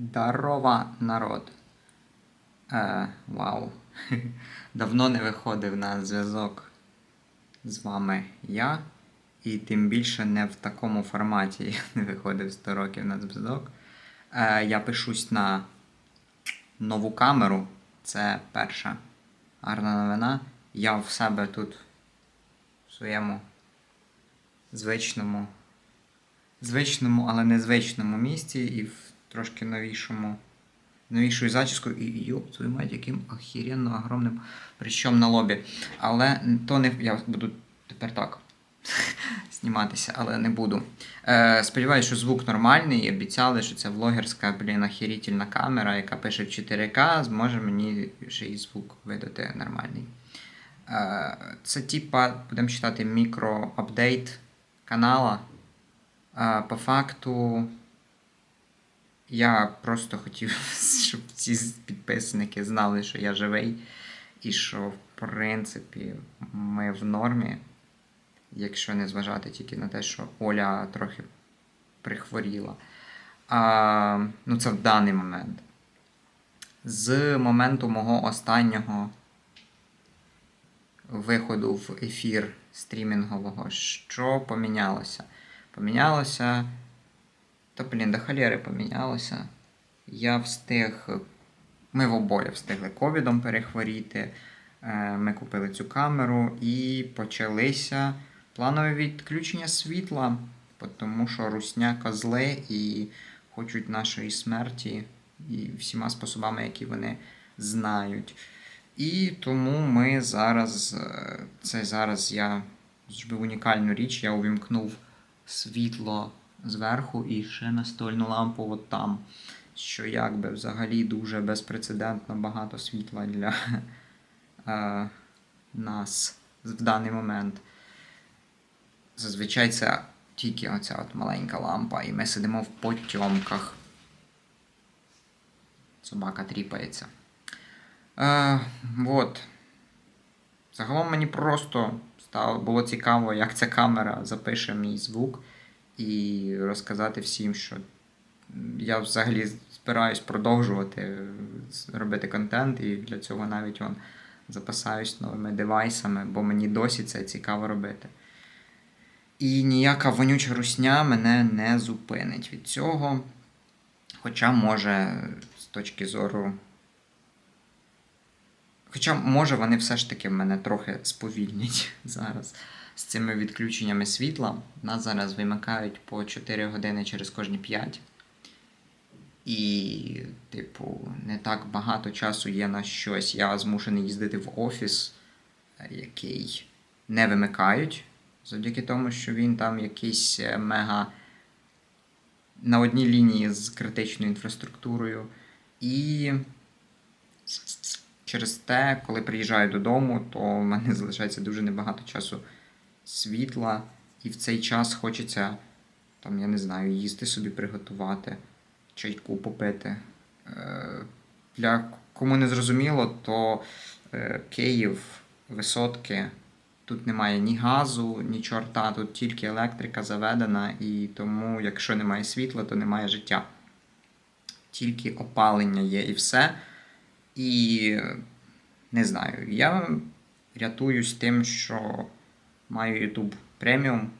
Дарова народ. Е, вау. Давно не виходив на зв'язок з вами я. І тим більше не в такому форматі я не виходив 100 років на зв'язок. Е, я пишусь на нову камеру. Це перша гарна новина. Я в себе тут в своєму звичному, звичному, але незвичному місці і в трошки новішому, новішою зачіскою. І йоп, твою мать, яким охеренно огромним прищом на лобі. Але то не я буду тепер так зніматися, але не буду. Е, сподіваюся, що звук нормальний. і Обіцяли, що це влогерська, блін, охерительна камера, яка пише в 4К, зможе мені ще й звук видати нормальний. Е, це типа, будемо читати, мікроапдейт канала. Е, по факту, я просто хотів, щоб ці підписники знали, що я живий, і що, в принципі, ми в нормі, якщо не зважати тільки на те, що Оля трохи прихворіла. А, ну, це в даний момент. З моменту мого останнього виходу в ефір стрімінгового, що помінялося? Помінялося. Та, блін, до холєри помінялося. Я встиг. Ми в обоє встигли ковідом перехворіти. Е, Ми купили цю камеру і почалися планові відключення світла, тому що русня козли і хочуть нашої смерті і всіма способами, які вони знають. І тому ми зараз, е, це зараз я зробив унікальну річ, я увімкнув світло зверху і ще настольну лампу от там. Що якби взагалі дуже безпрецедентно багато світла для е, нас в даний момент. Зазвичай це тільки оця от маленька лампа, і ми сидимо в потьомках. Собака тріпається. Е, от. Загалом мені просто стало, було цікаво, як ця камера запише мій звук, і розказати всім, що я взагалі збираюсь продовжувати робити контент, і для цього навіть вон, запасаюсь новими девайсами, бо мені досі це цікаво робити. І ніяка вонюча русня мене не зупинить від цього. Хоча, може, з точки зору. Хоча, може, вони все ж таки мене трохи сповільнять зараз з цими відключеннями світла. Нас зараз вимикають по 4 години через кожні 5. І, типу, не так багато часу є на щось. Я змушений їздити в офіс, який не вимикають. Завдяки тому, що він там якийсь е, мега на одній лінії з критичною інфраструктурою. І через те, коли приїжджаю додому, то в мене залишається дуже небагато часу світла, і в цей час хочеться, там, я не знаю, їсти собі приготувати, чайку попити. Е, Для кому не зрозуміло, то е, Київ, висотки. Тут немає ні газу, ні чорта, тут тільки електрика заведена, і тому, якщо немає світла, то немає життя. Тільки опалення є і все. І не знаю, я рятуюсь тим, що маю YouTube преміум,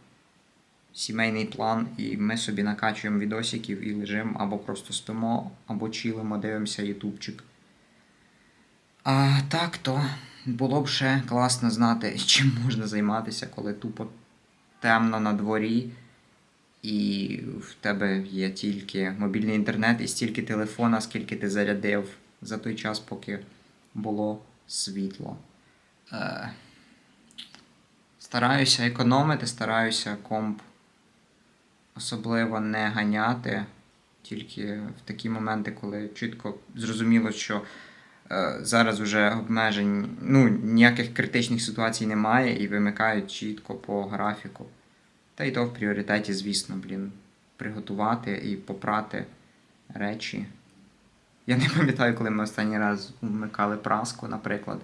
сімейний план, і ми собі накачуємо відосиків і лежимо або просто спимо, або чилимо, дивимося ютубчик. А так то було б ще класно знати, чим можна займатися, коли тупо темно на дворі, і в тебе є тільки мобільний інтернет і стільки телефона, скільки ти зарядив за той час, поки було світло. Е, Стараюся економити, стараюся комп особливо не ганяти. Тільки в такі моменти, коли чітко зрозуміло, що е, зараз вже обмежень, ну, ніяких критичних ситуацій немає і вимикають чітко по графіку. Та й то в пріоритеті, звісно, блін, приготувати і попрати речі. Я не пам'ятаю, коли ми останній раз вмикали праску, наприклад.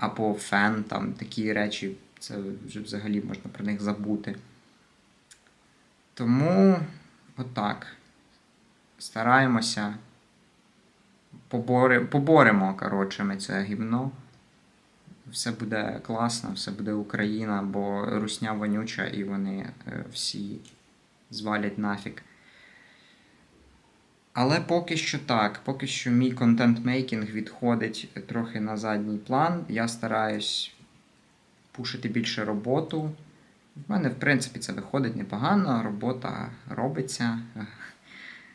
Або фен, там такі речі, це вже взагалі можна про них забути. Тому отак. стараємося. Побори, поборемо, коротше, ми це гімно. Все буде класно, все буде Україна, бо русня вонюча і вони е, всі звалять нафіг. Але поки що так, поки що мій контент-мейкінг відходить трохи на задній план. Я стараюсь пушити більше роботу. В мене, в принципі, це виходить непогано, робота робиться.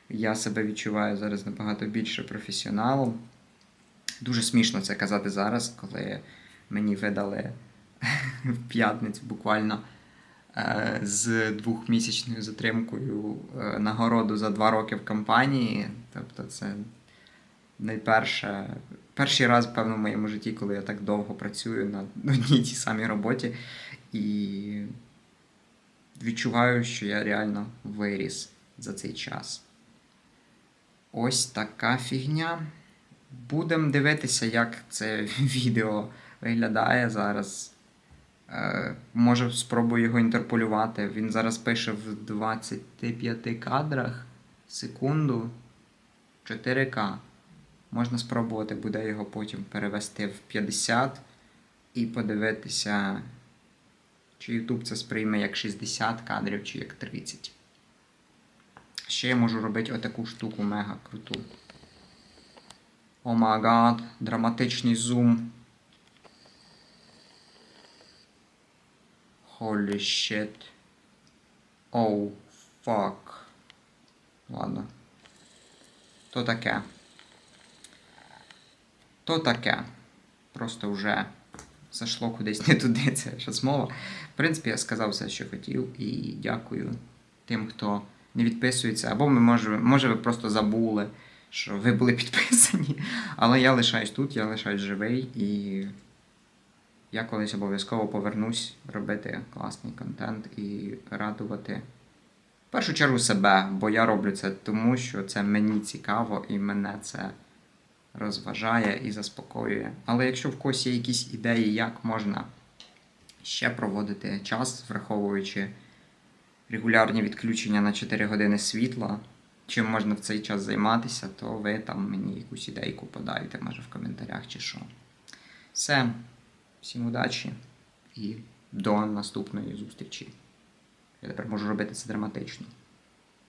Я себе відчуваю зараз набагато більше професіоналом. Дуже смішно це казати зараз, коли мені видали в п'ятницю буквально з двохмісячною затримкою е, нагороду за два роки в компанії. Тобто, це найперше, перший раз, певно, в моєму житті, коли я так довго працюю на одній тій самій роботі. І відчуваю, що я реально виріс за цей час. Ось така фігня. Будемо дивитися, як це відео виглядає зараз. Е, може, спробую його інтерполювати. Він зараз пише в 25 кадрах секунду 4К. Можна спробувати буде його потім перевести в 50 і подивитися, чи YouTube це сприйме як 60 кадрів, чи як 30. Ще я можу робити отаку штуку мега круту. О май гад, драматичний зум. Holy shit. Оу, фак. Ладно. То таке. То таке. Просто вже зашло кудись не туди, це щось мова. В принципі, я сказав все, що хотів, і дякую тим, хто не відписується. Або ми може, може ви просто забули, що ви були підписані. Але я лишаюсь тут, я лишаюсь живий і я колись обов'язково повернусь робити класний контент і радувати. В першу чергу себе, бо я роблю це тому, що це мені цікаво і мене це розважає і заспокоює. Але якщо в когось є якісь ідеї, як можна ще проводити час, враховуючи регулярні відключення на 4 години світла, чим можна в цей час займатися, то ви там мені якусь ідейку подайте, може в коментарях чи що. Все. Всім удачі і до наступної зустрічі. Я тепер можу робити це драматично.